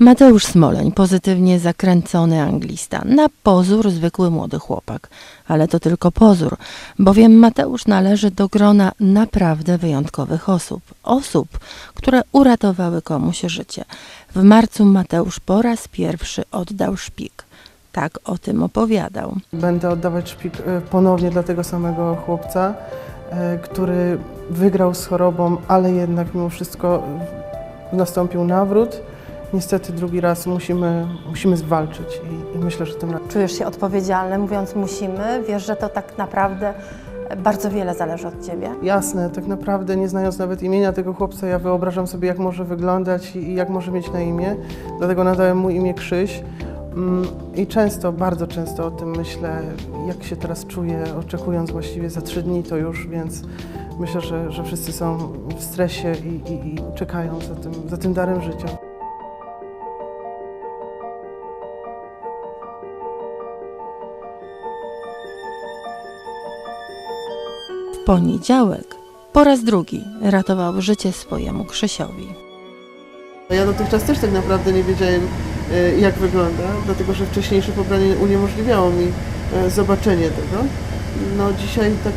Mateusz Smoleń, pozytywnie zakręcony anglista, na pozór zwykły młody chłopak. Ale to tylko pozór, bowiem Mateusz należy do grona naprawdę wyjątkowych osób. Osób, które uratowały komuś życie. W marcu Mateusz po raz pierwszy oddał szpik. Tak o tym opowiadał. Będę oddawać szpik e, ponownie dla tego samego chłopca, e, który wygrał z chorobą, ale jednak mimo wszystko nastąpił nawrót. Niestety drugi raz musimy, musimy zwalczyć i, i myślę, że tym razem. Czujesz się odpowiedzialny, mówiąc musimy, wiesz, że to tak naprawdę bardzo wiele zależy od ciebie. Jasne, tak naprawdę nie znając nawet imienia tego chłopca, ja wyobrażam sobie, jak może wyglądać i, i jak może mieć na imię. Dlatego nadałem mu imię Krzyś. Mm, I często, bardzo często o tym myślę, jak się teraz czuję, oczekując właściwie za trzy dni to już, więc myślę, że, że wszyscy są w stresie i, i, i czekają za tym, za tym darem życia. Poniedziałek po raz drugi ratował życie swojemu Krzysiowi. Ja dotychczas też tak naprawdę nie wiedziałem, e, jak wygląda, dlatego że wcześniejsze pobranie uniemożliwiało mi e, zobaczenie tego. No dzisiaj tak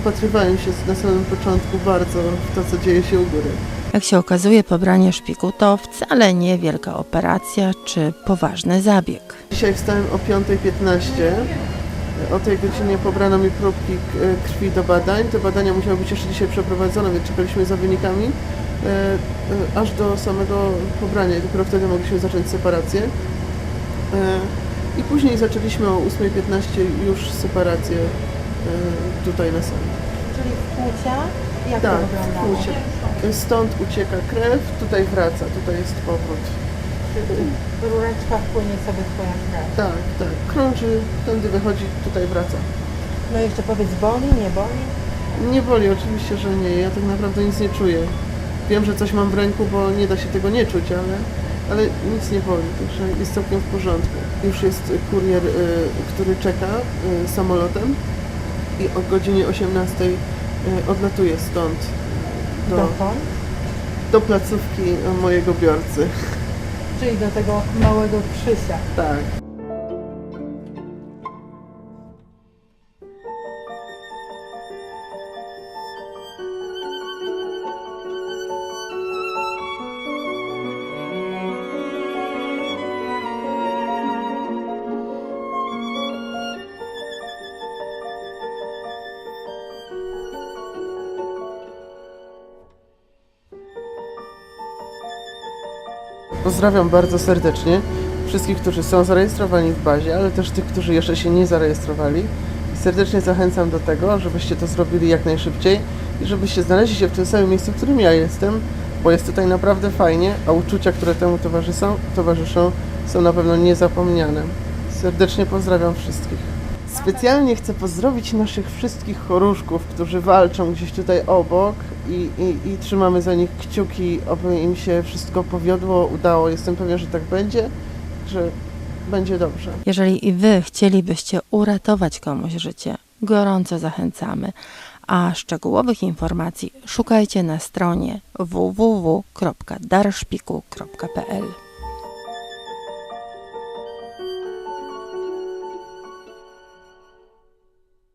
wpatrywałem się na samym początku bardzo w to, co dzieje się u góry. Jak się okazuje, pobranie szpiku to wcale nie wielka operacja czy poważny zabieg. Dzisiaj wstałem o 5.15. O tej godzinie pobrano mi próbki k- krwi do badań. Te badania musiały być jeszcze dzisiaj przeprowadzone, więc czekaliśmy za wynikami e, e, aż do samego pobrania i dopiero wtedy mogliśmy zacząć separację. E, I później zaczęliśmy o 8.15 już separację e, tutaj na sali. Czyli wkłucia, jak Tak, wkłucie. Stąd ucieka krew, tutaj wraca, tutaj jest powrót. Rureczka wpłynie sobie twoja krew. Tak, tak. Krąży, tędy wychodzi, tutaj wraca. No jeszcze powiedz, boli, nie boli? Nie boli, oczywiście, że nie. Ja tak naprawdę nic nie czuję. Wiem, że coś mam w ręku, bo nie da się tego nie czuć, ale, ale nic nie boli, także jest całkiem w porządku. Już jest kurier, y, który czeka y, samolotem i o godzinie 18 y, odlatuje stąd do, Dokąd? do placówki mojego biorcy. Czyli do tego małego Krzysia. Tak. Pozdrawiam bardzo serdecznie wszystkich, którzy są zarejestrowani w bazie, ale też tych, którzy jeszcze się nie zarejestrowali. Serdecznie zachęcam do tego, żebyście to zrobili jak najszybciej i żebyście znaleźli się w tym samym miejscu, w którym ja jestem, bo jest tutaj naprawdę fajnie, a uczucia, które temu towarzyszą, towarzyszą są na pewno niezapomniane. Serdecznie pozdrawiam wszystkich. Specjalnie chcę pozdrowić naszych wszystkich choruszków, którzy walczą gdzieś tutaj obok i, i, i trzymamy za nich kciuki, aby im się wszystko powiodło, udało. Jestem pewien, że tak będzie, że będzie dobrze. Jeżeli i Wy chcielibyście uratować komuś życie, gorąco zachęcamy. A szczegółowych informacji szukajcie na stronie www.darszpiku.pl.